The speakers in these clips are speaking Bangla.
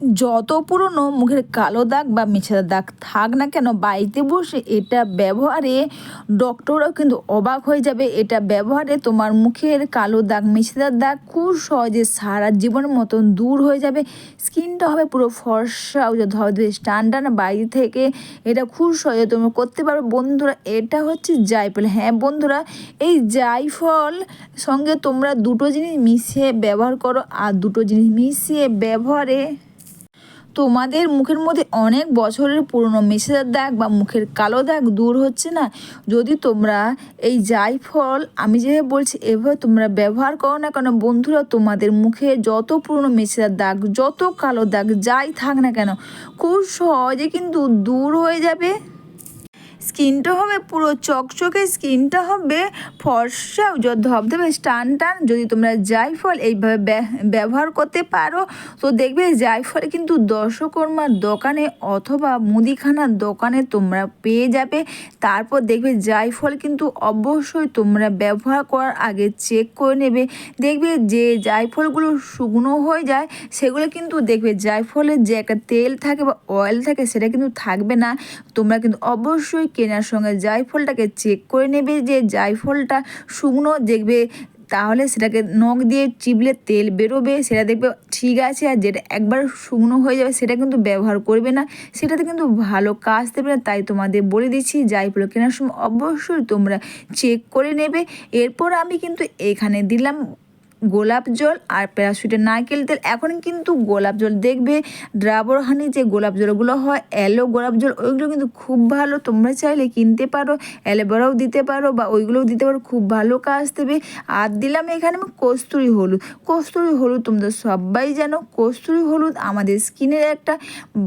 যত পুরনো মুখের কালো দাগ বা মেছেদা দাগ থাক না কেন, বাড়িতে বসে এটা ব্যবহারে ডক্টররাও কিন্তু অবাক হয়ে যাবে। এটা ব্যবহারে তোমার মুখের কালো দাগ মেছেদার দাগ খুব সহজে সারা জীবনের মতন দূর হয়ে যাবে। স্কিনটা হবে পুরো ফর্সা ধরে স্ট্যান্ডার্ড বাড়ি থেকে এটা খুব সহজে তোমরা করতে পারো। বন্ধুরা, এটা হচ্ছে জাইফল। হ্যাঁ বন্ধুরা, এই জাইফল সঙ্গে তোমরা দুটো জিনিস মিশিয়ে ব্যবহার করো আর দুটো জিনিস মিশিয়ে ব্যবহারে তোমাদের মুখের মধ্যে অনেক বছরের পুরনো মেসেজার দাগ বা মুখের কালো দাগ দূর হচ্ছে না? যদি তোমরা এই জায়ফল আমি যেভাবে বলছি, এভাবে তোমরা ব্যবহার করো না কেন? বন্ধুরা, তোমাদের মুখে যত পুরনো মেসেজার দাগ, যত কালো দাগ, যাই থাক না কেন, খুব সহজে কিন্তু দূর হয়ে যাবে। স্কিনটা হবে পুরো চকচকে, স্কিনটা হবে ফর্সা ধবধবে টান টান, যদি তোমরা জাইফল এইভাবে ব্যবহার করতে পারো, তো দেখবে জাইফল কিন্তু দর্শকর্মার দোকানে অথবা মুদিখানার দোকানে তোমরা পেয়ে যাবে। তারপর দেখবে জাইফল কিন্তু অবশ্যই তোমরা ব্যবহার করার আগে চেক করে নেবে। দেখবে যে জাইফলগুলো শুকনো হয়ে যায়, সেগুলো কিন্তু দেখবে জাইফলের যে একটা তেল থাকে বা অয়েল থাকে, সেটা কিন্তু থাকবে না। তোমরা কিন্তু অবশ্যই কেনার সঙ্গে জায়ফলটাকে চেক করে নেবে যে জায়ফলটা শুকনো দেখবে, তাহলে সেটাকে নখ দিয়ে চিবলে তেল বেরোবে, সেটা দেখবে ঠিক আছে আর যেটা একবার শুকনো হয়ে যাবে সেটা কিন্তু ব্যবহার করবে না। সেটাতে কিন্তু ভালো কাজ দেবে না, তাই তোমাদের বলে দিচ্ছি জাইফল কেনার সময় অবশ্যই তোমরা চেক করে নেবে। এরপর আমি কিন্তু এখানে দিলাম গোলাপ জল আর প্যারাশুটের নারকেল তেল। এখন কিন্তু গোলাপ জল দেখবে ড্রাবর হানি যে গোলাপ জলগুলো হয় অ্যালো গোলাপ জল, ওইগুলো কিন্তু খুব ভালো। তোমরা চাইলে কিনতে পারো, অ্যালোভেরাও দিতে পারো বা ওইগুলোও দিতে পারো, খুব ভালো কাজ দেবে। আর দিলাম এখানে আমি কস্তুরি হলুদ। কস্তুরি হলুদ তোমরা সবাই জানো, কস্তুরি হলুদ আমাদের স্কিনের একটা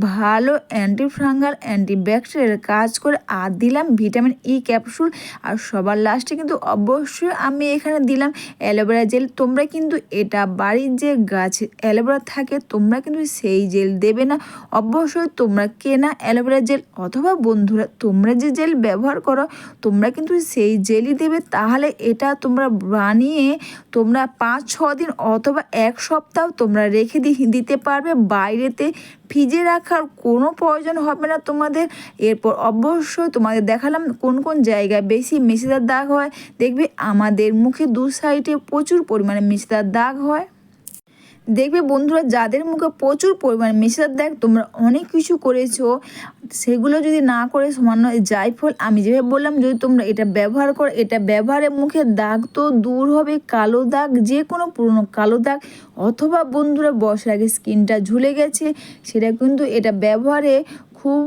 ভালো অ্যান্টি ফাঙ্গাল অ্যান্টি ব্যাকটেরিয়াল কাজ করে। আর দিলাম ভিটামিন ই ক্যাপসুল আর সবার লাস্টে কিন্তু অবশ্যই আমি এখানে দিলাম অ্যালোভেরা জেল তোমরা তোমরা কিন্তু এটা বাড়ির যে গাছ অ্যালোভেরা থাকে, তোমরা কিন্তু সেই জেল দেবে না। অবশ্যই তোমরা কেনা অ্যালোভেরা জেল অথবা বন্ধুরা, তোমরা যে জেল ব্যবহার করো, তোমরা কিন্তু সেই জেলই দেবে। তাহলে এটা তোমরা বানিয়ে তোমরা পাঁচ ছ দিন অথবা এক সপ্তাহ তোমরা রেখে দিতে পারবে। বাইরেতে ফ্রিজে রাখার কোনো প্রয়োজন হবে না তোমাদের। এরপর অবশ্যই তোমাদের দেখালাম কোন কোন জায়গায় বেশি মেশিদার দাগ হয়। দেখবে আমাদের মুখে দু সাইডে প্রচুর পরিমাণে মেশিদার দাগ হয়। দেখবে বন্ধুরা, যাদের মুখে প্রচুর পরিমাণে মেশার দেখ, তোমরা অনেক কিছু করেছ। সেগুলো যদি না করে সমান্য জায়ফল আমি যেভাবে বললাম, যদি তোমরা এটা ব্যবহার করো, এটা ব্যবহারে মুখে দাগ তো দূর হবে, কালো দাগ যে কোনো পুরনো কালো দাগ, অথবা বন্ধুরা বসার আগে স্কিনটা ঝুলে গেছে, সেটা কিন্তু এটা ব্যবহারে খুব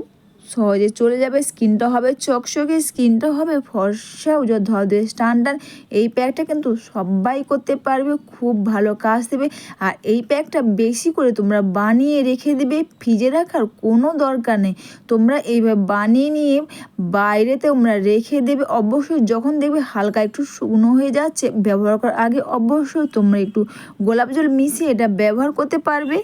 সহজে চলে যাবে, স্কিনটা হবে চকচকে, স্কিনটা হবে ফর্সা উজোর ধরে স্ট্যান্ডার্ড এই প্যাকটা কিন্তু সবাই করতে পারবে, খুব ভালো কাজ দেবে। আর এই প্যাকটা বেশি করে তোমরা বানিয়ে রেখে দেবে, ফ্রিজে রাখার কোনো দরকার নেই। তোমরা এইভাবে বানিয়ে নিয়ে বাইরে তোমরা রেখে দেবে। অবশ্যই যখন দেখবে হালকা একটু শুকনো হয়ে যাচ্ছে, ব্যবহার করার আগে অবশ্যই তোমরা একটু গোলাপ জল মিশিয়ে এটা ব্যবহার করতে পারবে।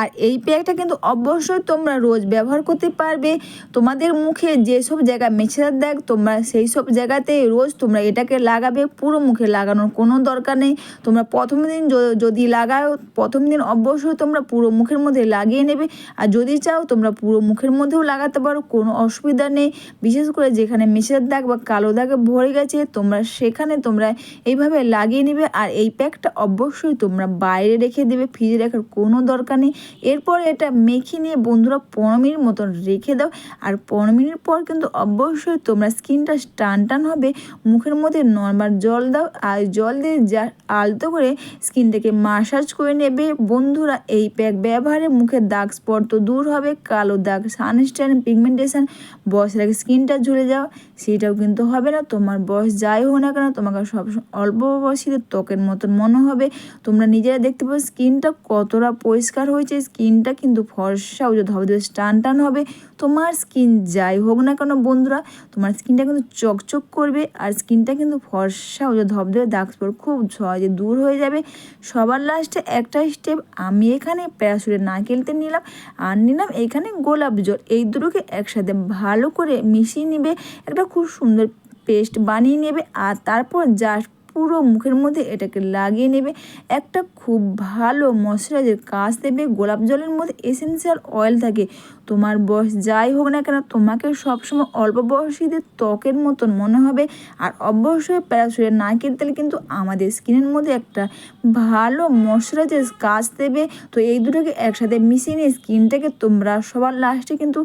আর এই প্যাকটা কিন্তু অবশ্যই তোমরা রোজ ব্যবহার করতে পারবে। তোমাদের মুখে যেসব জায়গা মেছেদার দেখ তোমরা সেই সব জায়গাতে রোজ তোমরা এটাকে লাগাবে। পুরো মুখে লাগানোর কোনো দরকার নেই। তোমরা প্রথম দিন যদি লাগাও, প্রথম দিন অবশ্যই তোমরা পুরো মুখের মধ্যে লাগিয়ে নেবে। আর যদি চাও, তোমরা পুরো মুখের মধ্যেও লাগাতে পারো, কোনো অসুবিধা নেই। বিশেষ করে যেখানে মেছেদার দাগ বা কালো দাগে ভরে গেছে, তোমরা সেখানে তোমরা এইভাবে লাগিয়ে নেবে। আর এই প্যাকটা অবশ্যই তোমরা বাইরে রেখে দেবে, ফ্রিজে রাখার কোনো দরকার নেই। এরপর এটা মেখে নিয়ে বন্ধুরা পনেরো মিনিট মতন রেখে দাও। আর পনেরো মিনিট পর কিন্তু অবশ্যই তোমরা স্কিনটা টান টান হবে। মুখের মধ্যে নর্মাল জল দাও। আর জল দিয়ে যা আলতো করে স্কিনটাকে মাসাজ করে নেবে। বন্ধুরা, এই প্যাক ব্যবহারে মুখের দাগ স্পট তো দূর হবে। কালো দাগ, সানস্ট্যান, পিগমেন্টেশন বয়সের আগে স্কিনটা ঝুলে যাও। সেটাও কিন্তু হবে না। তোমার বয়স যাই হোক না কেন, তোমাকে সব অল্প বয়সীদের ত্বকের মতন মনে হবে। তোমরা নিজেরা দেখতে পাবো স্কিনটা কতটা পরিষ্কার হয়েছে। হচ্ছে স্কিনটা কিন্তু ফর্সা যে ধবধবে টান টান হবে, তোমার স্কিন যাই হোক না কেন বন্ধুরা, তোমার স্কিনটা কিন্তু চকচক করবে আর স্কিনটা কিন্তু ফর্সা যে ধবধবে দাগ স্পট খুব সহজে দূর হয়ে যাবে। সবার লাস্টে একটা স্টেপ আমি এখানে প্যারাসুটের নারকেলতে নিলাম আর নিলাম এখানে গোলাপ জল। এই দুটোকে একসাথে ভালো করে মিশিয়ে নিবে, একটা খুব সুন্দর পেস্ট বানিয়ে নেবে আর তারপর জাস্ট পুরো মুখের মধ্যে এটাকে লাগিয়ে নেবে। একটা খুব ভালো ময়শ্চারাইজার কাজ দেবে। গোলাপ জলের মধ্যে এসেন্সিয়াল অয়েল থাকে। তোমার বয়স যাই হোক না কেন, তোমাকে সবসময় অল্প বয়সীদের ত্বকের মতন মনে হবে। আর অবশ্যই প্যারাসুটের নারকেল তেল কিন্তু আমাদের স্কিনের মধ্যে একটা ভালো ময়শ্চারাইজার কাজ দেবে। তো এই দুটোকে একসাথে মিশিয়ে নিয়ে স্কিনটাকে তোমরা সবার লাস্টে কিন্তু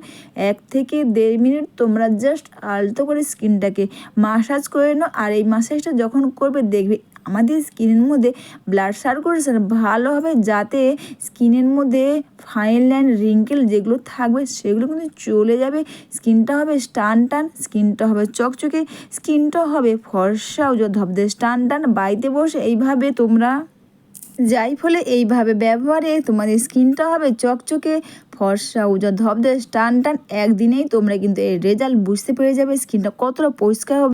এক থেকে দেড় মিনিট তোমরা জাস্ট আলতো করে স্কিনটাকে মাসাজ করে নাও। আর এই মাসাজটা যখন করবে দেখবে। আমাদের স্কিনের মধ্যে ব্লাড সার্কুলেশন ভালো হবে যাতে স্কিনের মধ্যে ফাইন লাইন রিঙ্কেল যেগুলো থাকবে সেগুলো কিন্তু চলে যাবে। স্কিনটা হবে স্টান টান, স্কিনটা হবে চকচকে, স্কিনটা হবে ফর্সা ও ধবদে স্টান টান বাড়িতে বসে এইভাবে তোমরা যাই ফলে এইভাবে ব্যবহারে তোমাদের স্কিনটা হবে চকচকে ফর্সা উজা ধবদে টান টান একদিনেই তোমরা কিন্তু এর রেজাল্ট বুঝতে পেরে যাবে। স্কিনটা কতটা পরিষ্কার হবে।